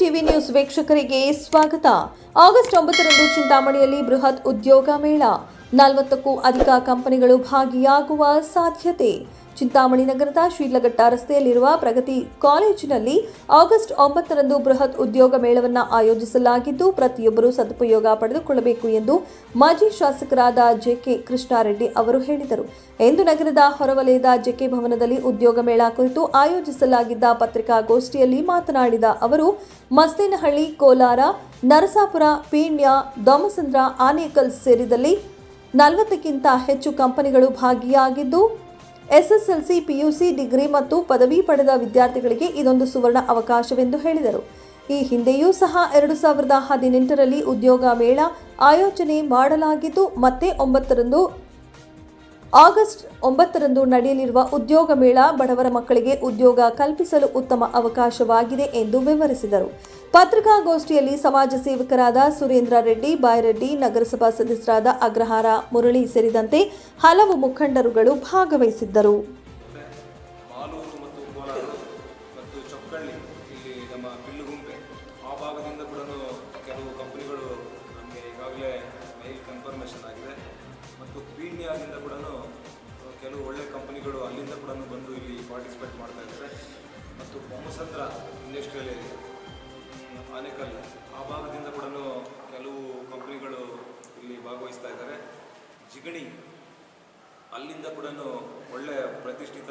TV news ವೀಕ್ಷಕರಿಗೆ ಸ್ವಾಗತ. August ಒಂಬತ್ತರಂದು ಚಿಂತಾಮಣಿಯಲ್ಲಿ ಬೃಹತ್ ಉದ್ಯೋಗ ಮೇಳ. ನಲವತ್ತಕ್ಕೂ ಅಧಿಕ ಕಂಪನಿಗಳು ಭಾಗಿಯಾಗುವ ಸಾಧ್ಯತೆ. ಚಿಂತಾಮಣಿ ನಗರದ ಶೀಲಘಟ್ಟ ರಸ್ತೆಯಲ್ಲಿರುವ ಪ್ರಗತಿ ಕಾಲೇಜಿನಲ್ಲಿ ಆಗಸ್ಟ್ ಒಂಬತ್ತರಂದು ಬೃಹತ್ ಉದ್ಯೋಗ ಮೇಳವನ್ನು ಆಯೋಜಿಸಲಾಗಿದ್ದು, ಪ್ರತಿಯೊಬ್ಬರೂ ಸದುಪಯೋಗ ಪಡೆದುಕೊಳ್ಳಬೇಕು ಎಂದು ಮಾಜಿ ಶಾಸಕರಾದ ಜೆಕೆ ಕೃಷ್ಣಾರೆಡ್ಡಿ ಅವರು ಹೇಳಿದರು. ಎಂದು ನಗರದ ಹೊರವಲಯದ ಜೆಕೆ ಭವನದಲ್ಲಿ ಉದ್ಯೋಗ ಮೇಳ ಕುರಿತು ಆಯೋಜಿಸಲಾಗಿದ್ದ ಪತ್ರಿಕಾಗೋಷ್ಠಿಯಲ್ಲಿ ಮಾತನಾಡಿದ ಅವರು, ಮಸ್ತೇನಹಳ್ಳಿ, ಕೋಲಾರ, ನರಸಾಪುರ, ಪೀಣ್ಯ ದೊಮಸಂದ್ರ ಆನೇಕಲ್ ಸೇರಿದಲ್ಲಿ ನಲವತ್ತಕ್ಕಿಂತ ಹೆಚ್ಚು ಕಂಪನಿಗಳು ಭಾಗಿಯಾಗಿದ್ದು, ಎಸ್ಎಸ್ಎಲ್ಸಿ, ಪಿಯುಸಿ, ಡಿಗ್ರಿ ಮತ್ತು ಪದವಿ ಪಡೆದ ವಿದ್ಯಾರ್ಥಿಗಳಿಗೆ ಇದೊಂದು ಸುವರ್ಣ ಅವಕಾಶವೆಂದು ಹೇಳಿದರು. ಈ ಹಿಂದೆಯೂ ಸಹ ಎರಡು ಸಾವಿರದ ಹದಿನೆಂಟರಲ್ಲಿ ಉದ್ಯೋಗ ಮೇಳ ಆಯೋಜನೆ ಮಾಡಲಾಗಿದ್ದು, ಮತ್ತೆ ಒಂಬತ್ತರಂದು ಆಗಸ್ಟ್ ಒಂಬತ್ತರಂದು ನಡೆಯಲಿರುವ ಉದ್ಯೋಗ ಮೇಳ ಬಡವರ ಮಕ್ಕಳಿಗೆ ಉದ್ಯೋಗ ಕಲ್ಪಿಸಲು ಉತ್ತಮ ಅವಕಾಶವಾಗಿದೆ ಎಂದು ವಿವರಿಸಿದರು. ಪತ್ರಿಕಾಗೋಷ್ಠಿಯಲ್ಲಿ ಸಮಾಜ ಸೇವಕರಾದ ಸುರೇಂದ್ರ ರೆಡ್ಡಿ, ಬಾಯರೆಡ್ಡಿ, ನಗರಸಭಾ ಸದಸ್ಯರಾದ ಅಗ್ರಹಾರ ಮುರಳಿ ಸೇರಿದಂತೆ ಹಲವು ಮುಖಂಡರುಗಳು ಭಾಗವಹಿಸಿದ್ದರು. ಬೊಮ್ಮಸಂದ್ರ ಇಂಡಸ್ಟ್ರಿಯಲ್ ಏರಿಯಾ ಆನೇಕಲ್ ಆ ಭಾಗದಿಂದ ಕೂಡ ಕೆಲವು ಕಂಪ್ನಿಗಳು ಇಲ್ಲಿ ಭಾಗವಹಿಸ್ತಾ ಇದ್ದಾರೆ. ಜಿಗಣಿ, ಅಲ್ಲಿಂದ ಕೂಡ ಒಳ್ಳೆ ಪ್ರತಿಷ್ಠಿತ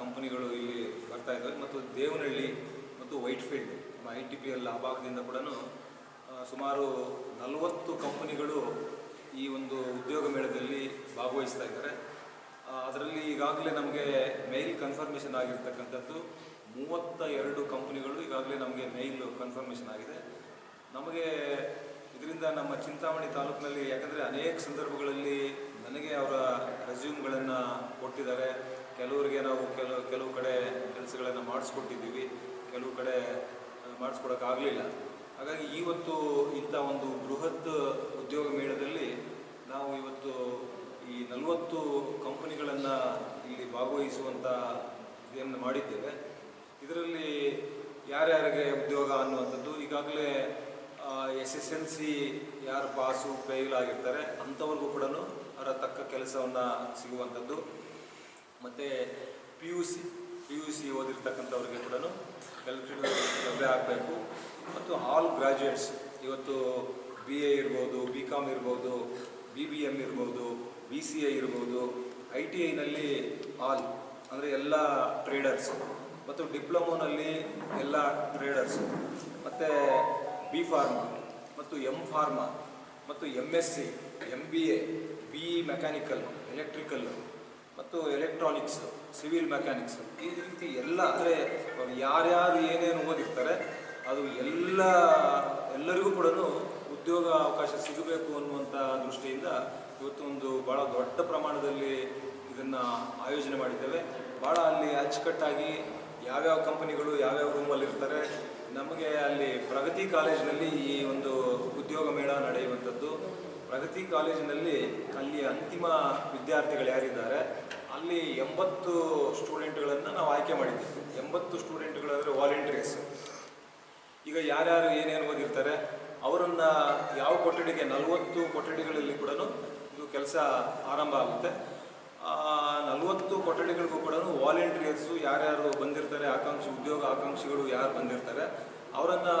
ಕಂಪನಿಗಳು ಇಲ್ಲಿ ಬರ್ತಾ ಇದ್ದಾವೆ. ಮತ್ತು ದೇವನಹಳ್ಳಿ ಮತ್ತು Whitefield I T P L ಆ ಭಾಗದಿಂದ ಕೂಡ ಸುಮಾರು ನಲವತ್ತು ಕಂಪನಿಗಳು ಈ ಒಂದು ಉದ್ಯೋಗ ಮೇಳದಲ್ಲಿ ಭಾಗವಹಿಸ್ತಾ ಇದ್ದಾರೆ. ಅದರಲ್ಲಿ ಈಗಾಗಲೇ ನಮಗೆ ಮೇಲ್ ಕನ್ಫರ್ಮೇಷನ್ ಆಗಿರ್ತಕ್ಕಂಥದ್ದು ಮೂವತ್ತ ಎರಡು ಕಂಪ್ನಿಗಳು ಈಗಾಗಲೇ ನಮಗೆ ಮೇಲ್ ಕನ್ಫರ್ಮೇಷನ್ ಆಗಿದೆ. ನಮಗೆ ಇದರಿಂದ ನಮ್ಮ ಚಿಂತಾಮಣಿ ತಾಲೂಕಿನಲ್ಲಿ ಯಾಕಂದರೆ ಅನೇಕ ಸಂದರ್ಭಗಳಲ್ಲಿ ನನಗೆ ಅವರ ರೆಸ್ಯೂಮ್ಗಳನ್ನು ಕೊಟ್ಟಿದ್ದಾರೆ. ಕೆಲವರಿಗೆ ನಾವು ಕೆಲವು ಕೆಲವು ಕಡೆ ಕೆಲಸಗಳನ್ನು ಮಾಡಿಸ್ಕೊಟ್ಟಿದ್ದೀವಿ. ಕೆಲವು ಕಡೆ ಮಾಡಿಸ್ಕೊಡೋಕ್ಕಾಗಲಿಲ್ಲ ಹಾಗಾಗಿ ಇವತ್ತು ಇಂಥ ಒಂದು ಬೃಹತ್ ಉದ್ಯೋಗ ಮೇಳದಲ್ಲಿ ನಾವು ಇವತ್ತು ಈ ನಲವತ್ತು ಕಂಪನಿಗಳನ್ನು ಇಲ್ಲಿ ಭಾಗವಹಿಸುವಂಥ ಇದನ್ನು ಮಾಡಿದ್ದೇವೆ. ಇದರಲ್ಲಿ ಯಾರ್ಯಾರಿಗೆ ಉದ್ಯೋಗ ಅನ್ನುವಂಥದ್ದು ಈಗಾಗಲೇ ಎಸ್ ಎಸ್ ಎಲ್ ಸಿ ಯಾರು ಪಾಸು, ಫೇಲ್ ಆಗಿರ್ತಾರೆ, ಅಂಥವ್ರಿಗೂ ಕೂಡ ಅವರ ತಕ್ಕ ಕೆಲಸವನ್ನು ಸಿಗುವಂಥದ್ದು. ಮತ್ತು P U C P U C ಓದಿರ್ತಕ್ಕಂಥವ್ರಿಗೆ ಕೂಡ ಕೆಲಸ ಲಭ್ಯ ಆಗಬೇಕು. ಮತ್ತು ಆಲ್ ಗ್ರ್ಯಾಜುಯೇಟ್ಸ್ ಇವತ್ತು ಬಿ ಎ ಇರ್ಬೋದು ಬಿ ಕಾಮ್ ಇರ್ಬೋದು ಬಿ ಬಿ ಎಂ ಇರ್ಬೋದು ಬಿ ಸಿ ಎ ಇರ್ಬೋದು ಐ ಟಿ ಐನಲ್ಲಿ ಆಲ್ ಅಂದರೆ ಎಲ್ಲ ಟ್ರೇಡರ್ಸ್ ಮತ್ತು ಡಿಪ್ಲೊಮೋನಲ್ಲಿ ಎಲ್ಲ ಟ್ರೇಡರ್ಸ್, ಮತ್ತು ಬಿ ಫಾರ್ಮ ಮತ್ತು ಎಂ ಫಾರ್ಮಾ ಮತ್ತು M S C M B A B E mechanical, electrical ಮತ್ತು ಎಲೆಕ್ಟ್ರಾನಿಕ್ಸ್, ಸಿವಿಲ್ ಮೆಕ್ಯಾನಿಕ್ಸ್. ಈ ರೀತಿ ಎಲ್ಲ ಅಂದರೆ ಯಾರ್ಯಾರು ಏನೇನು ಓದಿರ್ತಾರೆ, ಅದು ಎಲ್ಲ, ಎಲ್ಲರಿಗೂ ಕೂಡ ಉದ್ಯೋಗ ಅವಕಾಶ ಸಿಗಬೇಕು ಅನ್ನುವಂಥ ದೃಷ್ಟಿಯಿಂದ ಇವತ್ತು ಒಂದು ಭಾಳ ದೊಡ್ಡ ಪ್ರಮಾಣದಲ್ಲಿ ಇದನ್ನು ಆಯೋಜನೆ ಮಾಡಿದ್ದೇವೆ. ಭಾಳ ಅಲ್ಲಿ ಅಚ್ಚುಕಟ್ಟಾಗಿ ಯಾವ್ಯಾವ ಕಂಪನಿಗಳು ಯಾವ್ಯಾವ ರೂಮಲ್ಲಿ ಇರ್ತಾರೆ ನಮಗೆ ಅಲ್ಲಿ ಪ್ರಗತಿ ಕಾಲೇಜಿನಲ್ಲಿ ಈ ಒಂದು ಉದ್ಯೋಗ ಮೇಳ ನಡೆಯುವಂಥದ್ದು. ಪ್ರಗತಿ ಕಾಲೇಜಿನಲ್ಲಿ ಅಲ್ಲಿ ಅಂತಿಮ ವಿದ್ಯಾರ್ಥಿಗಳು ಯಾರಿದ್ದಾರೆ, ಅಲ್ಲಿ ಎಂಬತ್ತು ಸ್ಟೂಡೆಂಟ್ಗಳನ್ನು ನಾವು ಆಯ್ಕೆ ಮಾಡಿದ್ದೀವಿ. ಎಂಬತ್ತು ಸ್ಟೂಡೆಂಟ್ಗಳಂದರೆ ವಾಲಂಟಿಯರ್ಸ್. ಈಗ ಯಾರ್ಯಾರು ಏನೇನು ಓದಿರ್ತಾರೆ, ಅವರನ್ನು ಯಾವ ಕೊಠಡಿಗೆ, ನಲವತ್ತು ಕೊಠಡಿಗಳಲ್ಲಿ ಕೂಡ ಇದು ಕೆಲಸ ಆರಂಭ ಆಗುತ್ತೆ. ಕೊಠಡಿಗಳಿಗೂ ಕೂಡ ವಾಲಂಟಿಯರ್ಸು ಯಾರ್ಯಾರು ಬಂದಿರ್ತಾರೆ, ಆಕಾಂಕ್ಷಿ ಉದ್ಯೋಗ ಆಕಾಂಕ್ಷಿಗಳು ಯಾರು ಬಂದಿರ್ತಾರೆ, ಅವರನ್ನು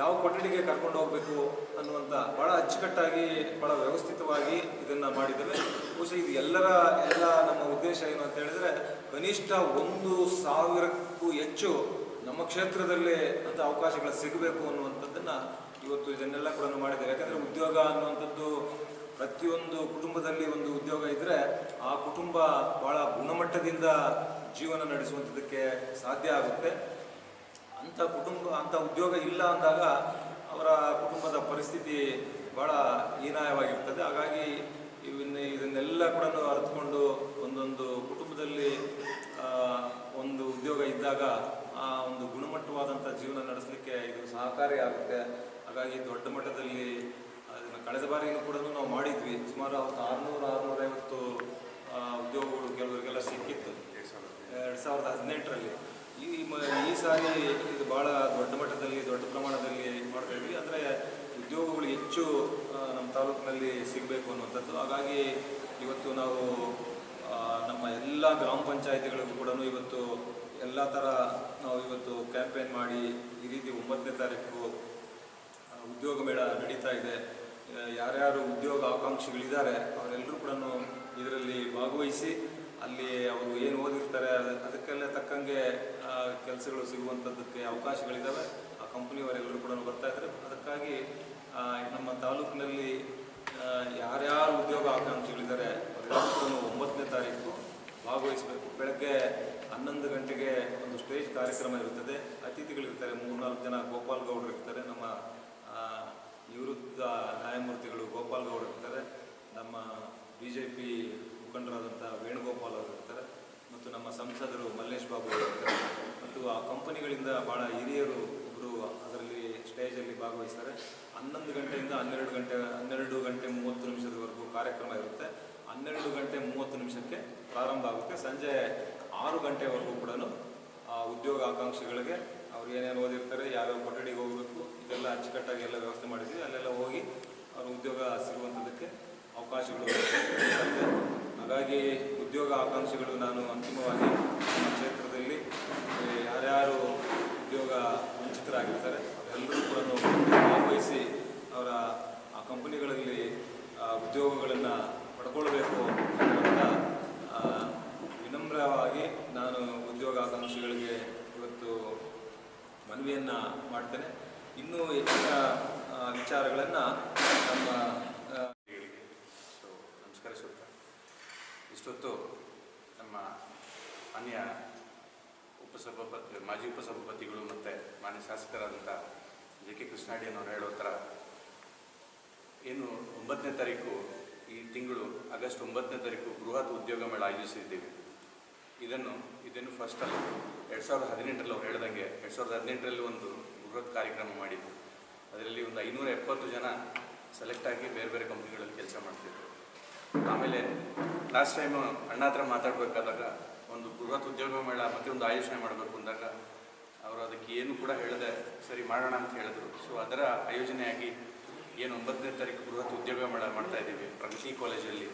ಯಾವ ಕೊಠಡಿಗೆ ಕರ್ಕೊಂಡು ಹೋಗಬೇಕು ಅನ್ನುವಂಥ ಭಾಳ ಅಚ್ಚುಕಟ್ಟಾಗಿ ಭಾಳ ವ್ಯವಸ್ಥಿತವಾಗಿ ಇದನ್ನು ಮಾಡಿದ್ದೇವೆ. ಬಹುಶಃ ಇದು ಎಲ್ಲರ, ಎಲ್ಲ ನಮ್ಮ ಉದ್ದೇಶ ಏನು ಅಂತ ಹೇಳಿದ್ರೆ, ಕನಿಷ್ಠ ಒಂದು ಸಾವಿರಕ್ಕೂ ಹೆಚ್ಚು ನಮ್ಮ ಕ್ಷೇತ್ರದಲ್ಲಿ ಅಂತ ಅವಕಾಶಗಳು ಸಿಗಬೇಕು ಅನ್ನುವಂಥದ್ದನ್ನು ಇವತ್ತು ಇದನ್ನೆಲ್ಲ ಕೂಡ ಮಾಡಿದ್ದೇವೆ ಯಾಕಂದರೆ ಉದ್ಯೋಗ ಅನ್ನುವಂಥದ್ದು ಪ್ರತಿಯೊಂದು ಕುಟುಂಬದಲ್ಲಿ ಒಂದು ಉದ್ಯೋಗ ಇದ್ದರೆ ಆ ಕುಟುಂಬ ಭಾಳ ಗುಣಮಟ್ಟದಿಂದ ಜೀವನ ನಡೆಸುವಂಥದಕ್ಕೆ ಸಾಧ್ಯ ಆಗುತ್ತೆ. ಅಂಥ ಕುಟುಂಬ, ಅಂಥ ಉದ್ಯೋಗ ಇಲ್ಲ ಅಂದಾಗ ಅವರ ಕುಟುಂಬದ ಪರಿಸ್ಥಿತಿ ಭಾಳ ಹೀನಾಯವಾಗಿರ್ತದೆ. ಹಾಗಾಗಿ ಇವನ್ನ ಇದನ್ನೆಲ್ಲ ಕೂಡ ಅರ್ಥಕೊಂಡು ಒಂದೊಂದು ಕುಟುಂಬದಲ್ಲಿ ಒಂದು ಉದ್ಯೋಗ ಇದ್ದಾಗ ಆ ಒಂದು ಗುಣಮಟ್ಟವಾದಂಥ ಜೀವನ ನಡೆಸಲಿಕ್ಕೆ ಇದು ಸಹಕಾರಿಯಾಗುತ್ತೆ ಹಾಗಾಗಿ ದೊಡ್ಡ ಮಟ್ಟದಲ್ಲಿ ಅದನ್ನು ಕಳೆದ ಬಾರಿಯೂ ಕೂಡ ನಾವು ಮಾಡಿದ್ವಿ. ಸುಮಾರು ಅವತ್ತು ಆರುನೂರು, ಆರುನೂರೈವತ್ತು ಉದ್ಯೋಗಗಳು ಕೆಲವರಿಗೆಲ್ಲ ಸಿಕ್ಕಿತ್ತು. ಎರಡು ಸಾವಿರದ ಹದಿನೆಂಟರಲ್ಲಿ. ಈ ಮ- ಈ ಸಾರಿ ಇದು ಭಾಳ ದೊಡ್ಡ ಮಟ್ಟದಲ್ಲಿ, ದೊಡ್ಡ ಪ್ರಮಾಣದಲ್ಲಿ ಮಾಡ್ತಾ ಇದ್ವಿ. ಅಂದರೆ ಉದ್ಯೋಗಗಳು ಹೆಚ್ಚು ನಮ್ಮ ತಾಲೂಕಿನಲ್ಲಿ ಸಿಗಬೇಕು ಅನ್ನುವಂಥದ್ದು. ಹಾಗಾಗಿ ಇವತ್ತು ನಾವು ನಮ್ಮ ಎಲ್ಲ ಗ್ರಾಮ ಪಂಚಾಯತಿಗಳಿಗೂ ಕೂಡ ಇವತ್ತು ಎಲ್ಲ ಥರ ನಾವು ಇವತ್ತು ಕ್ಯಾಂಪೇನ್ ಮಾಡಿ ಈ ರೀತಿ ಒಂಬತ್ತನೇ ತಾರೀಕು ಉದ್ಯೋಗ ಮೇಳ ನಡೀತಾ ಇದೆ. ಯಾರ್ಯಾರು ಉದ್ಯೋಗ ಆಕಾಂಕ್ಷಿಗಳಿದ್ದಾರೆ ಅವರೆಲ್ಲರೂ ಕೂಡ ಇದರಲ್ಲಿ ಭಾಗವಹಿಸಿ ಅಲ್ಲಿ ಅವರು ಏನು ಓದಿರ್ತಾರೆ, ಅದ- ಅದಕ್ಕೆಲ್ಲ ತಕ್ಕಂಗೆ ಕೆಲಸಗಳು ಸಿಗುವಂಥದ್ದಕ್ಕೆ ಅವಕಾಶಗಳಿದ್ದಾವೆ ಆ ಕಂಪ್ನಿಯವರೆಲ್ಲರೂ ಕೂಡ ಬರ್ತಾ ಇದ್ದಾರೆ. ಅದಕ್ಕಾಗಿ ನಮ್ಮ ತಾಲೂಕಿನಲ್ಲಿ ಯಾರ್ಯಾರು ಉದ್ಯೋಗ ಆಕಾಂಕ್ಷಿಗಳಿದ್ದಾರೆ ಅವರೆಲ್ಲರೂ ಒಂಬತ್ತನೇ ತಾರೀಕು ಭಾಗವಹಿಸಬೇಕು. ಬೆಳಗ್ಗೆ ಹನ್ನೊಂದು ಗಂಟೆಗೆ ಒಂದು ಸ್ಟೇಜ್ ಕಾರ್ಯಕ್ರಮ ಇರುತ್ತದೆ. ಅತಿಥಿಗಳಿರ್ತಾರೆ, ಮೂರ್ನಾಲ್ಕು ಜನ, ಗೋಪಾಲ್ ಗೌಡರು ಇರ್ತಾರೆ, ನಮ್ಮ ನಿವೃತ್ತ ನ್ಯಾಯಮೂರ್ತಿಗಳು ಗೋಪಾಲ್ ಗೌಡ್ ಇರ್ತಾರೆ, ನಮ್ಮ ಬಿ ಜೆ ಪಿ ಮುಖಂಡರಾದಂಥ ವೇಣುಗೋಪಾಲ್ ಅವರು ಇರ್ತಾರೆ, ಮತ್ತು ನಮ್ಮ ಸಂಸದರು ಮಲ್ಲೇಶ್ ಬಾಬು ಅವರು ಇರ್ತಾರೆ. ಮತ್ತು ಆ ಕಂಪನಿಗಳಿಂದ ಭಾಳ ಹಿರಿಯರು ಒಬ್ಬರು ಅದರಲ್ಲಿ ಸ್ಟೇಜಲ್ಲಿ ಭಾಗವಹಿಸ್ತಾರೆ. ಹನ್ನೊಂದು ಗಂಟೆಯಿಂದ ಹನ್ನೆರಡು ಗಂಟೆ ಹನ್ನೆರಡು ಗಂಟೆ ಮೂವತ್ತು ನಿಮಿಷದವರೆಗೂ ಕಾರ್ಯಕ್ರಮ ಇರುತ್ತೆ. ಹನ್ನೆರಡು ಗಂಟೆ ಮೂವತ್ತು ನಿಮಿಷಕ್ಕೆ ಪ್ರಾರಂಭ ಆಗುತ್ತೆ. ಸಂಜೆ ಆರು ಗಂಟೆವರೆಗೂ ಕೂಡ ಆ ಉದ್ಯೋಗ ಆಕಾಂಕ್ಷಿಗಳಿಗೆ ಅವ್ರು ಏನೇನು ಓದಿರ್ತಾರೆ, ಯಾವ್ಯಾವ ಕೊಠಡಿಗೆ ಹೋಗಬೇಕು ಇದೆಲ್ಲ ಅಚ್ಚುಕಟ್ಟಾಗಿ ಎಲ್ಲ ವ್ಯವಸ್ಥೆ ಮಾಡಿದ್ವಿ. ಅಲ್ಲೆಲ್ಲ ಹೋಗಿ ಅವ್ರ ಉದ್ಯೋಗ ಸಿಗುವಂಥದ್ದಕ್ಕೆ ಅವಕಾಶಗಳು ಹಾಗಾಗಿ ಉದ್ಯೋಗ ಆಕಾಂಕ್ಷೆಗಳು ನಾನು ಅಂತಿಮವಾಗಿ ನಮ್ಮ ಕ್ಷೇತ್ರದಲ್ಲಿ ಯಾರ್ಯಾರು ಉದ್ಯೋಗ ವಂಚಿತರಾಗಿರ್ತಾರೆ ಎಲ್ಲರೂ ಕೂಡ ಭಾಗವಹಿಸಿ ಅವರ ಆ ಕಂಪನಿಗಳಲ್ಲಿ ಉದ್ಯೋಗಗಳನ್ನು ಪಡ್ಕೊಳ್ಬೇಕು ಅಂತ ವಿನಮ್ರವಾಗಿ ನಾನು ಉದ್ಯೋಗ ಆಕಾಂಕ್ಷಿಗಳಿಗೆ ಇವತ್ತು ಮನವಿಯನ್ನು ಮಾಡ್ತೇನೆ. ಇನ್ನೂ ಹೆಚ್ಚಿನ ವಿಚಾರಗಳನ್ನು ನಮ್ಮ ಸೊ ನಮಸ್ಕರಿಸುತ್ತಾ. ಇಷ್ಟೊತ್ತು ನಮ್ಮ ಮಾನ್ಯ ಉಪಸಭಾಪತಿ, ಮಾಜಿ ಉಪಸಭಾಪತಿಗಳು ಮತ್ತು ಮಾನ್ಯ ಶಾಸಕರಾದಂಥ ಜೆ ಕೆ ಕೃಷ್ಣಾಡಿಯನ್ನವರು ಹೇಳೋ ಥರ ಏನು ಒಂಬತ್ತನೇ ತಾರೀಕು ಈ ತಿಂಗಳು, ಆಗಸ್ಟ್ ಒಂಬತ್ತನೇ ತಾರೀಕು ಬೃಹತ್ ಉದ್ಯೋಗ ಮೇಳ ಆಯೋಜಿಸಿದ್ದೀವಿ. ಇದನ್ನು ಇದನ್ನು ಫಸ್ಟ್ ಅಲ್ಲ, ಎರಡು ಸಾವಿರದ ಹದಿನೆಂಟರಲ್ಲಿ ಅವ್ರು ಹೇಳ್ದಂಗೆ ಎರಡು ಸಾವಿರದ ಹದಿನೆಂಟರಲ್ಲಿ ಒಂದು ಬೃಹತ್ ಕಾರ್ಯಕ್ರಮ ಮಾಡಿದ್ದು ಅದರಲ್ಲಿ ಒಂದು ಐನೂರ ಎಪ್ಪತ್ತು ಜನ ಸೆಲೆಕ್ಟ್ ಆಗಿ ಬೇರೆ ಬೇರೆ ಕಂಪ್ನಿಗಳಲ್ಲಿ ಕೆಲಸ ಮಾಡ್ತಿದ್ರು. ಆಮೇಲೆ ಲಾಸ್ಟ್ ಟೈಮು ಅಣ್ಣ ಹತ್ರ ಮಾತಾಡಬೇಕಾದಾಗ ಒಂದು ಬೃಹತ್ ಉದ್ಯೋಗ ಮೇಳ, ಮತ್ತೆ ಒಂದು ಆಯೋಜನೆ ಮಾಡಬೇಕು ಅಂದಾಗ ಅವರು ಅದಕ್ಕೆ ಏನು ಕೂಡ ಹೇಳದೆ ಸರಿ ಮಾಡೋಣ ಅಂತ ಹೇಳಿದ್ರು. ಸೊ ಅದರ ಆಯೋಜನೆಯಾಗಿ ಏನು ಒಂಬತ್ತನೇ ತಾರೀಕು ಬೃಹತ್ ಉದ್ಯೋಗ ಮೇಳ ಮಾಡ್ತಾ ಇದ್ದೀವಿ ಪ್ರಗತಿ ಕಾಲೇಜಲ್ಲಿ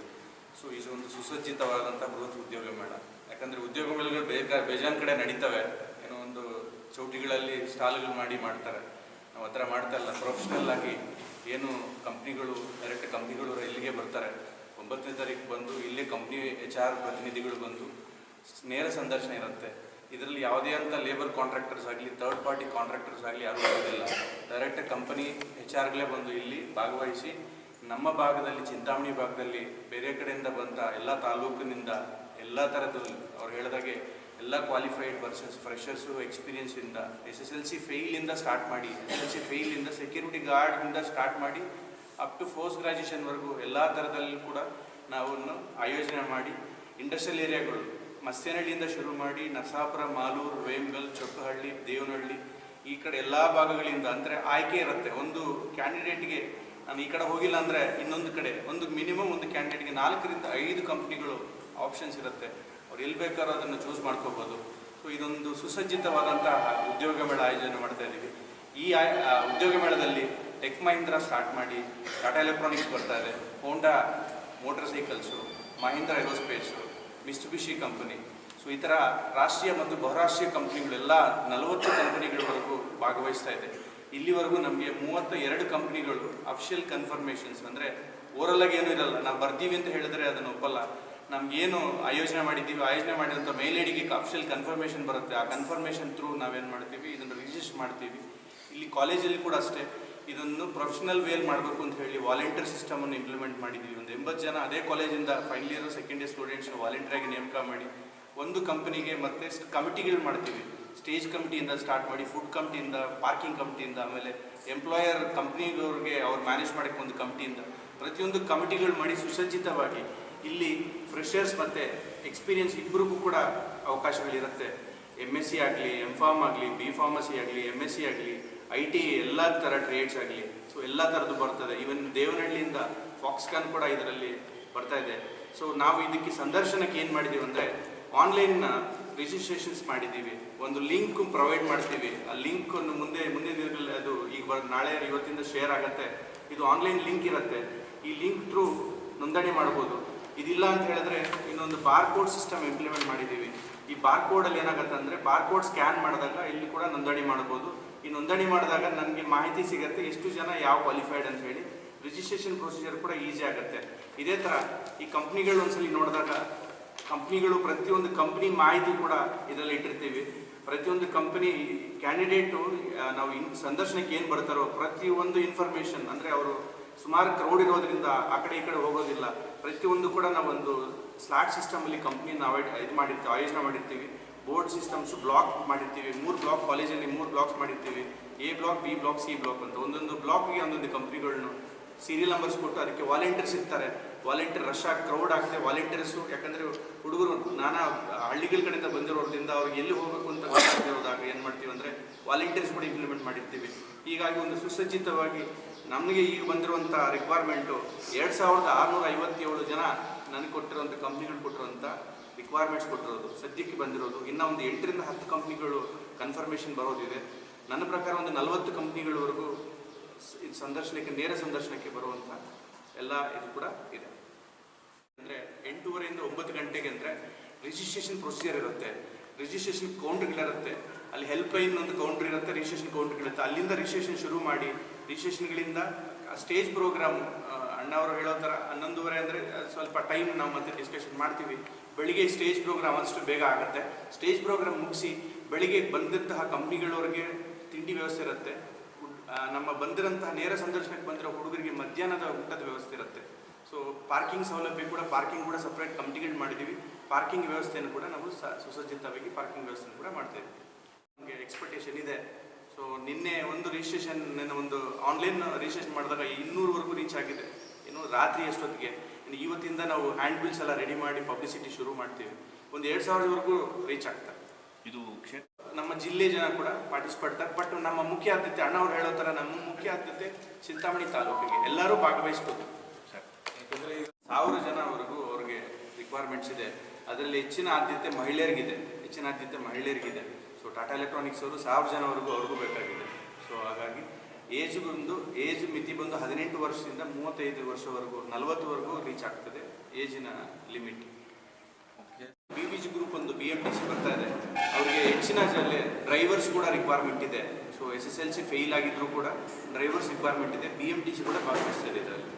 ಸೊ ಇದು ಒಂದು ಸುಸಜ್ಜಿತವಾದಂಥ ಬೃಹತ್ ಉದ್ಯೋಗ ಮೇಳ. ಯಾಕಂದರೆ ಉದ್ಯೋಗ ಮೇಳಗಳು ಬೇಕಾ ಬೇಜಾನ್ ಕಡೆ ನಡೀತವೆ. ಚೌಟಿಗಳಲ್ಲಿ ಸ್ಟಾಲ್ಗಳು ಮಾಡಿ ಮಾಡ್ತಾರೆ. ನಾವು ಆ ಥರ ಮಾಡ್ತಾ ಇಲ್ಲ. ಪ್ರೊಫೆಷ್ನಲ್ ಆಗಿ ಏನು ಕಂಪ್ನಿಗಳು, ಡೈರೆಕ್ಟ್ ಕಂಪ್ನಿಗಳು ಇಲ್ಲಿಗೆ ಬರ್ತಾರೆ. ಒಂಬತ್ತನೇ ತಾರೀಕು ಬಂದು ಇಲ್ಲೇ ಕಂಪ್ನಿ ಎಚ್ ಆರ್ ಪ್ರತಿನಿಧಿಗಳು ಬಂದು ನೇರ ಸಂದರ್ಶನ ಇರುತ್ತೆ. ಇದರಲ್ಲಿ ಯಾವುದೇ ಅಂತ ಲೇಬರ್ ಕಾಂಟ್ರಾಕ್ಟರ್ಸ್ ಆಗಲಿ ಥರ್ಡ್ ಪಾರ್ಟಿ ಕಾಂಟ್ರಾಕ್ಟರ್ಸ್ ಆಗಲಿ ಯಾರು ಇರೋದಿಲ್ಲ. ಡೈರೆಕ್ಟ್ ಕಂಪನಿ ಎಚ್ ಆರ್ಗಳೇ ಬಂದು ಇಲ್ಲಿ ಭಾಗವಹಿಸಿ ನಮ್ಮ ಭಾಗದಲ್ಲಿ, ಚಿಂತಾಮಣಿ ಭಾಗದಲ್ಲಿ, ಬೇರೆ ಕಡೆಯಿಂದ ಬಂದ ಎಲ್ಲ ತಾಲೂಕಿನಿಂದ ಎಲ್ಲ ಥರದ್ದು ಅವ್ರು ಹೇಳಿದಾಗೆ ಎಲ್ಲ ಕ್ವಾಲಿಫೈಡ್ ವರ್ಸಸ್ ಫ್ರೆಷರ್ಸು ಎಕ್ಸ್ಪೀರಿಯನ್ಸಿಂದ ಎಸ್ ಎಸ್ ಎಲ್ ಸಿ ಫೇಲಿಂದ ಸ್ಟಾರ್ಟ್ ಮಾಡಿ ಎಸ್ ಎಲ್ ಸಿ ಫೇಲಿಂದ ಸೆಕ್ಯೂರಿಟಿ ಗಾರ್ಡಿಂದ ಸ್ಟಾರ್ಟ್ ಮಾಡಿ ಅಪ್ ಟು ಪೋಸ್ಟ್ ಗ್ರಾಜುಯೇಷನ್ವರೆಗೂ ಎಲ್ಲ ಥರದಲ್ಲೂ ಕೂಡ ನಾವು ಆಯೋಜನೆ ಮಾಡಿ ಇಂಡಸ್ಟ್ರಿಯಲ್ ಏರಿಯಾಗಳು ಮಸ್ಸೇನಹಳ್ಳಿಯಿಂದ ಶುರು ಮಾಡಿ, ನರಸಾಪುರ, ಮಾಲೂರು, ವೇಮ್ಗಲ್, ಚೊಕ್ಕಹಳ್ಳಿ, ದೇವನಹಳ್ಳಿ, ಈ ಕಡೆ ಎಲ್ಲ ಭಾಗಗಳಿಂದ ಅಂದರೆ ಆಯ್ಕೆ ಇರುತ್ತೆ. ಒಂದು ಕ್ಯಾಂಡಿಡೇಟ್ಗೆ ನಾನು ಈ ಕಡೆ ಹೋಗಿಲ್ಲ ಅಂದರೆ ಇನ್ನೊಂದು ಕಡೆ, ಒಂದು ಮಿನಿಮಮ್ ಒಂದು ಕ್ಯಾಂಡಿಡೇಟ್ಗೆ ನಾಲ್ಕರಿಂದ ಐದು ಕಂಪ್ನಿಗಳು ಆಪ್ಷನ್ಸ್ ಇರುತ್ತೆ. ಅವ್ರು ಎಲ್ಲಿ ಬೇಕಾದ್ರೂ ಅದನ್ನು ಚೂಸ್ ಮಾಡ್ಕೋಬೋದು. ಸೊ ಇದೊಂದು ಸುಸಜ್ಜಿತವಾದಂತಹ ಉದ್ಯೋಗ ಮೇಳ ಆಯೋಜನೆ ಮಾಡ್ತಾ ಇದ್ದೀವಿ ಈ ಉದ್ಯೋಗ ಮೇಳದಲ್ಲಿ ಟೆಕ್ ಮಹೀಂದ್ರ ಸ್ಟಾರ್ಟ್ ಮಾಡಿ ಟಾಟಾ ಎಲೆಕ್ಟ್ರಾನಿಕ್ಸ್ ಬರ್ತಾ ಇದೆ. Honda motor cycles Mahindra aerospace Mitsubishi company so ಈ ಥರ ರಾಷ್ಟ್ರೀಯ ಮತ್ತು ಬಹುರಾಷ್ಟ್ರೀಯ ಕಂಪ್ನಿಗಳೆಲ್ಲ ನಲವತ್ತು ಕಂಪನಿಗಳವರೆಗೂ ಭಾಗವಹಿಸ್ತಾ ಇದೆ. ಇಲ್ಲಿವರೆಗೂ ನಮಗೆ ಮೂವತ್ತ ಎರಡು ಕಂಪ್ನಿಗಳು ಅಫಿಷಿಯಲ್ ಕನ್ಫರ್ಮೇಷನ್ಸ್ ಅಂದರೆ ಓರಲ್ಲಾಗಿ ಏನೂ ಇರಲ್ಲ. ನಾವು ಬರ್ತೀವಿ ಅಂತ ಹೇಳಿದ್ರೆ ಅದನ್ನು ಒಪ್ಪಲ್ಲ. ನಮ್ಗೇನು ಆಯೋಜನೆ ಮಾಡಿದ್ದೀವಿ, ಆಯೋಜನೆ ಮಾಡಿದಂಥ ಮೇಲ್ ಐಡಿಗೆ ಅಫಿಷಿಯಲ್ ಕನ್ಫರ್ಮೇಷನ್ ಬರುತ್ತೆ. ಆ ಕನ್ಫರ್ಮೇಷನ್ ಥ್ರೂ ನಾವೇನು ಮಾಡ್ತೀವಿ, ಇದನ್ನು ರಿಜಿಸ್ಟರ್ ಮಾಡ್ತೀವಿ. ಇಲ್ಲಿ ಕಾಲೇಜಲ್ಲಿ ಕೂಡ ಅಷ್ಟೇ, ಇದನ್ನು ಪ್ರೊಫೆಷನಲ್ ವೇಲ್ ಮಾಡಬೇಕು ಅಂತ ಹೇಳಿ ವಾಲಂಟಿಯರ್ ಸಿಸ್ಟಮನ್ನು ಇಂಪ್ಲಿಮೆಂಟ್ ಮಾಡಿದ್ದೀವಿ. ಒಂದು ಎಂಬತ್ತು ಜನ ಅದೇ ಕಾಲೇಜಿಂದ ಫೈನಲ್ ಇಯರ್ ಸೆಕೆಂಡ್ ಇಯರ್ ಸ್ಟೂಡೆಂಟ್ಸ್ನ ವಾಲಂಟಿಯರಾಗಿ ನೇಮಕ ಮಾಡಿ, ಒಂದು ಕಂಪನಿಗೆ ಮತ್ತೆ ಕಮಿಟಿಗಳು ಮಾಡ್ತೀವಿ. ಸ್ಟೇಜ್ ಕಮಿಟಿಯಿಂದ ಸ್ಟಾರ್ಟ್ ಮಾಡಿ ಫುಡ್ ಕಮಿಟಿಯಿಂದ ಪಾರ್ಕಿಂಗ್ ಕಮಿಟಿಯಿಂದ ಆಮೇಲೆ ಎಂಪ್ಲಾಯರ್ ಕಂಪ್ನಿಗೋರಿಗೆ ಅವ್ರು ಮ್ಯಾನೇಜ್ ಮಾಡೋಕ್ಕೆ ಒಂದು ಕಮಿಟಿಯಿಂದ ಪ್ರತಿಯೊಂದು ಕಮಿಟಿಗಳು ಮಾಡಿ ಸುಸಜ್ಜಿತವಾಗಿ ಇಲ್ಲಿ ಫ್ರೆಷರ್ಸ್ ಮತ್ತು ಎಕ್ಸ್ಪೀರಿಯನ್ಸ್ ಇಬ್ಬರಿಗೂ ಕೂಡ ಅವಕಾಶಗಳಿರುತ್ತೆ. ಎಂ ಎಸ್ ಸಿ ಆಗಲಿ ಎಂ ಫಾರ್ಮ್ ಆಗಲಿ ಬಿ ಫಾರ್ಮಸಿ ಆಗಲಿ ಎಂ ಎಸ್ ಸಿ ಆಗಲಿ ಐ ಟಿ ಎಲ್ಲ ಥರ ಟ್ರೇಡ್ಸ್ ಆಗಲಿ. ಸೊ ಎಲ್ಲ ಥರದ್ದು ಬರ್ತದೆ. ಈವನ್ ದೇವನಹಳ್ಳಿಯಿಂದ ಫಾಕ್ಸ್ಕಾನ್ ಕೂಡ ಇದರಲ್ಲಿ ಬರ್ತಾ ಇದೆ. ಸೊ ನಾವು ಇದಕ್ಕೆ ಸಂದರ್ಶನಕ್ಕೆ ಏನು ಮಾಡಿದ್ದೀವಿ ಅಂದರೆ ಆನ್ಲೈನ್ನ ರಿಜಿಸ್ಟ್ರೇಷನ್ಸ್ ಮಾಡಿದ್ದೀವಿ ಒಂದು ಲಿಂಕ್ ಪ್ರೊವೈಡ್ ಮಾಡ್ತೀವಿ. ಆ ಲಿಂಕ್ ಅನ್ನು ಮುಂದೆ, ಮುಂದಿನ ದಿನಗಳಲ್ಲಿ ಅದು ಈಗ ಬರ್- ನಾಳೆ, ಇವತ್ತಿಂದ ಶೇರ್ ಆಗುತ್ತೆ. ಇದು ಆನ್ಲೈನ್ ಲಿಂಕ್ ಇರುತ್ತೆ. ಈ ಲಿಂಕ್ ಥ್ರೂ ನೋಂದಣಿ ಮಾಡ್ಬೋದು ಇದಿಲ್ಲ ಅಂತ ಹೇಳಿದ್ರೆ ಇನ್ನೊಂದು ಬಾರ್ ಕೋಡ್ ಸಿಸ್ಟಮ್ ಇಂಪ್ಲಿಮೆಂಟ್ ಮಾಡಿದ್ದೀವಿ. ಈ ಬಾರ್ ಕೋಡಲ್ಲಿ ಏನಾಗುತ್ತೆ ಅಂದರೆ ಬಾರ್ ಕೋಡ್ ಸ್ಕ್ಯಾನ್ ಮಾಡಿದಾಗ ಇಲ್ಲಿ ಕೂಡ ನೋಂದಣಿ ಮಾಡ್ಬೋದು ಈ ನೋಂದಣಿ ಮಾಡಿದಾಗ ನನಗೆ ಮಾಹಿತಿ ಸಿಗುತ್ತೆ, ಎಷ್ಟು ಜನ ಯಾವ ಕ್ವಾಲಿಫೈಡ್ ಅಂತ ಹೇಳಿ. ರಿಜಿಸ್ಟ್ರೇಷನ್ ಪ್ರೊಸೀಜರ್ ಕೂಡ ಈಸಿ ಆಗುತ್ತೆ. ಇದೇ ಥರ ಈ ಕಂಪ್ನಿಗಳು ಒಂದ್ಸಲಿ ನೋಡಿದಾಗ ಕಂಪ್ನಿಗಳು ಪ್ರತಿಯೊಂದು ಕಂಪ್ನಿ ಮಾಹಿತಿ ಕೂಡ ಇದರಲ್ಲಿ ಇಟ್ಟಿರ್ತೀವಿ. ಪ್ರತಿಯೊಂದು ಕಂಪನಿ ಕ್ಯಾಂಡಿಡೇಟು ನಾವು ಇನ್, ಸಂದರ್ಶನಕ್ಕೆ ಏನು ಬರ್ತಾರೋ ಪ್ರತಿಯೊಂದು ಇನ್ಫಾರ್ಮೇಷನ್ ಅಂದರೆ ಅವರು ಸುಮಾರು ಕ್ರೌಡ್ ಇರೋದ್ರಿಂದ ಆ ಕಡೆ ಈ ಕಡೆ ಹೋಗೋದಿಲ್ಲ. ಪ್ರತಿಯೊಂದು ಕೂಡ ನಾವೊಂದು ಸ್ಲಾಟ್ ಸಿಸ್ಟಮಲ್ಲಿ ಕಂಪ್ನಿನ ಅವಾಯ್ಡ್ ಇದು ಮಾಡಿರ್ತೀವಿ, ಆಯೋಜನೆ ಮಾಡಿರ್ತೀವಿ. ಬೋರ್ಡ್ ಸಿಸ್ಟಮ್ಸ್ ಬ್ಲಾಕ್ ಮಾಡಿರ್ತೀವಿ. ಮೂರು ಬ್ಲಾಕ್ ಕಾಲೇಜಲ್ಲಿ ಮೂರು ಬ್ಲಾಕ್ಸ್ ಮಾಡಿರ್ತೀವಿ. A block B block C block ಅಂತ. ಒಂದೊಂದು ಬ್ಲಾಕ್ಗೆ ಒಂದೊಂದು ಕಂಪ್ನಿಗಳನ್ನು ಸೀರಿಯಲ್ ನಂಬರ್ಸ್ ಕೊಟ್ಟು ಅದಕ್ಕೆ ವಾಲಂಟಿಯರ್ಸ್ ಇರ್ತಾರೆ. ವಾಲಂಟಿಯರ್ ರಶ್ ಆಗಿ ಕ್ರೌಡ್ ಆಗ್ತದೆ ವಾಲಂಟಿಯರ್ಸು ಯಾಕಂದರೆ ಹುಡುಗರು ನಾನಾ ಹಳ್ಳಿಗಳ ಕಡೆಯಿಂದ ಬಂದಿರೋದ್ರಿಂದ ಅವ್ರಿಗೆ ಎಲ್ಲಿ ಹೋಗಬೇಕು ಅಂತ ಗೊತ್ತಾಗದಿರೋದಾಗ ಏನು ಮಾಡ್ತೀವಿ ಅಂದರೆ ವಾಲಂಟಿಯರ್ಸ್ ಕೂಡ ಇಂಪ್ಲಿಮೆಂಟ್ ಮಾಡಿರ್ತೀವಿ. ಹೀಗಾಗಿ ಒಂದು ಸುಸಜ್ಜಿತವಾಗಿ ನಮಗೆ ಈಗ ಬಂದಿರುವಂಥ ರಿಕ್ವೈರ್ಮೆಂಟು ಎರಡು ಸಾವಿರದ ಆರುನೂರ ಐವತ್ತೇಳು ಜನ ನನಗೆ ಕೊಟ್ಟಿರುವಂಥ ಕಂಪ್ನಿಗಳು ಕೊಟ್ಟಿರುವಂಥ ರಿಕ್ವೈರ್ಮೆಂಟ್ಸ್ ಕೊಟ್ಟಿರೋದು. ಸದ್ಯಕ್ಕೆ ಬಂದಿರೋದು. ಇನ್ನೂ ಒಂದು ಎಂಟರಿಂದ ಹತ್ತು ಕಂಪ್ನಿಗಳು ಕನ್ಫರ್ಮೇಷನ್ ಬರೋದಿದೆ. ನನ್ನ ಪ್ರಕಾರ ಒಂದು ನಲವತ್ತು ಕಂಪ್ನಿಗಳವರೆಗೂ ಸಂದರ್ಶನಕ್ಕೆ, ನೇರ ಸಂದರ್ಶನಕ್ಕೆ ಬರುವಂಥ ಎಲ್ಲ ಇದು ಕೂಡ ಇದೆ. ಅಂದರೆ ಎಂಟೂವರೆಯಿಂದ ಒಂಬತ್ತು ಗಂಟೆಗೆ ಅಂದರೆ ರಿಜಿಸ್ಟ್ರೇಷನ್ ಪ್ರೊಸೀಜರ್ ಇರುತ್ತೆ. ರಿಜಿಸ್ಟ್ರೇಷನ್ ಕೌಂಟ್ರ್ಗಳಿರುತ್ತೆ ಅಲ್ಲಿ ಹೆಲ್ಪ್ ಲೈನ್ ಒಂದು ಕೌಂಟ್ರ್ ಇರುತ್ತೆ ರಿಜಿಸ್ಟ್ರೇಷನ್ ಕೌಂಟ್ರ್ಗಳಿರುತ್ತೆ ಅಲ್ಲಿಂದ ರಿಜಿಸ್ಟ್ರೇಷನ್ ಶುರು ಮಾಡಿ ರಿಜಿಸ್ಟ್ರೇಷನ್ಗಳಿಂದ ಸ್ಟೇಜ್ ಪ್ರೋಗ್ರಾಮ್ ಅಣ್ಣವರು ಹೇಳೋ ಥರ ಹನ್ನೊಂದುವರೆ ಅಂದರೆ ಸ್ವಲ್ಪ ಟೈಮ್ ನಾವು ಮತ್ತೆ ಡಿಸ್ಕಷನ್ ಮಾಡ್ತೀವಿ. ಬೆಳಿಗ್ಗೆ ಸ್ಟೇಜ್ ಪ್ರೋಗ್ರಾಮ್ ಅಷ್ಟು ಬೇಗ ಆಗುತ್ತೆ. ಸ್ಟೇಜ್ ಪ್ರೋಗ್ರಾಮ್ ಮುಗಿಸಿ ಬೆಳಿಗ್ಗೆ ಬಂದಂತಹ ಕಂಪ್ನಿಗಳವ್ರಿಗೆ ತಿಂಡಿ ವ್ಯವಸ್ಥೆ ಇರುತ್ತೆ. ನಮ್ಮ ಬಂದಿರೋಂತಹ ನೇರ ಸಂದರ್ಶನಕ್ಕೆ ಬಂದಿರೋ ಹುಡುಗರಿಗೆ ಮಧ್ಯಾಹ್ನದ ಊಟದ ವ್ಯವಸ್ಥೆ ಇರುತ್ತೆ. ಸೊ ಪಾರ್ಕಿಂಗ್ ಸೌಲಭ್ಯ ಕೂಡ ಪಾರ್ಕಿಂಗ್ ಕೂಡ ಸಪ್ರೇಟ್ ಕಂಪ್ನಿಗಳು ಮಾಡಿದ್ದೀವಿ ಪಾರ್ಕಿಂಗ್ ವ್ಯವಸ್ಥೆಯನ್ನು ಕೂಡ ನಾವು ಸುಸಜ್ಜಿತವಾಗಿ ಪಾರ್ಕಿಂಗ್ ವ್ಯವಸ್ಥೆಯನ್ನು ಕೂಡ ಮಾಡ್ತಾ ಇದ್ದೀವಿ. ನಮಗೆ ಎಕ್ಸ್ಪೆಕ್ಟೇಷನ್ ಇದೆ. ಸೊ ನಿನ್ನೆ ಒಂದು ರಿಜಿಸ್ಟ್ರೇಷನ್ ಒಂದು ಆನ್ಲೈನ್ ರಿಜಿಸ್ಟ್ರೇಷನ್ ಮಾಡಿದಾಗ ಇನ್ನೂರವರೆಗೂ ರೀಚ್ ಆಗಿದೆ. ಇನ್ನು ರಾತ್ರಿ ಎಷ್ಟೊತ್ತಿಗೆ ಇನ್ನು ಇವತ್ತಿಂದ ನಾವು ಹ್ಯಾಂಡ್ ಬಿಲ್ಸ್ ಎಲ್ಲ ರೆಡಿ ಮಾಡಿ ಪಬ್ಲಿಸಿಟಿ ಶುರು ಮಾಡ್ತೀವಿ. ಒಂದು ಎರಡು ಸಾವಿರವರೆಗೂ ರೀಚ್ ಆಗ್ತಾರೆ ಇದು ಕ್ಷೇತ್ರ ನಮ್ಮ ಜಿಲ್ಲೆ ಜನ ಕೂಡ ಪಾರ್ಟಿಸಿಪೇಟ್ ಬಟ್ ನಮ್ಮ ಮುಖ್ಯ ಆದ್ಯತೆ ಅಣ್ಣವ್ರು ಹೇಳೋ ಥರ ನಮ್ಮ ಮುಖ್ಯ ಆದ್ಯತೆ ಚಿಂತಾಮಣಿ ತಾಲೂಕಿಗೆ. ಎಲ್ಲರೂ ಭಾಗವಹಿಸ್ಬೋದು. ಸರ್. ಯಾಕಂದರೆ ಸಾವಿರ ಜನವರೆಗೂ ಅವ್ರಿಗೆ ರಿಕ್ವೈರ್ಮೆಂಟ್ಸ್ ಇದೆ. ಅದರಲ್ಲಿ ಹೆಚ್ಚಿನ ಆದ್ಯತೆ ಮಹಿಳೆಯರಿಗಿದೆ. ಹೆಚ್ಚಿನ ಆದ್ಯತೆ ಮಹಿಳೆಯರಿಗಿದೆ. ಸೊ ಟಾಟಾ ಎಲೆಕ್ಟ್ರಾನಿಕ್ಸ್ ಅವರು ಸಾವಿರ ಜನವರೆಗೂ ಅವ್ರಿಗೂ ಬೇಕಾಗಿದೆ. ಸೊ ಹಾಗಾಗಿ ಏಜ್ ಬಂದು ಏಜ್ ಮಿತಿ ಬಂದು ಹದಿನೆಂಟು ವರ್ಷದಿಂದ ಮೂವತ್ತೈದು ವರ್ಷವರೆಗೂ, ನಲವತ್ತುವರೆಗೂ ರೀಚ್ ಆಗ್ತದೆ ಏಜಿನ limit B V G group ಒಂದು ಬಿ ಎಂ ಟಿ ಸಿ ಬರ್ತಾ ಇದೆ. ಅವರಿಗೆ ಹೆಚ್ಚಿನ ಡ್ರೈವರ್ಸ್ ಕೂಡ ರಿಕ್ವೈರ್ಮೆಂಟ್ ಇದೆ. So S S L C fail ಆಗಿದ್ರು ಕೂಡ ಡ್ರೈವರ್ಸ್ ರಿಕ್ವೈರ್ಮೆಂಟ್ ಇದೆ. ಬಿ ಎಂ ಟಿ ಸಿ ಕೂಡ ಭಾಗವಹಿಸ್ತಾ ಇದೆ ಇದರಲ್ಲಿ.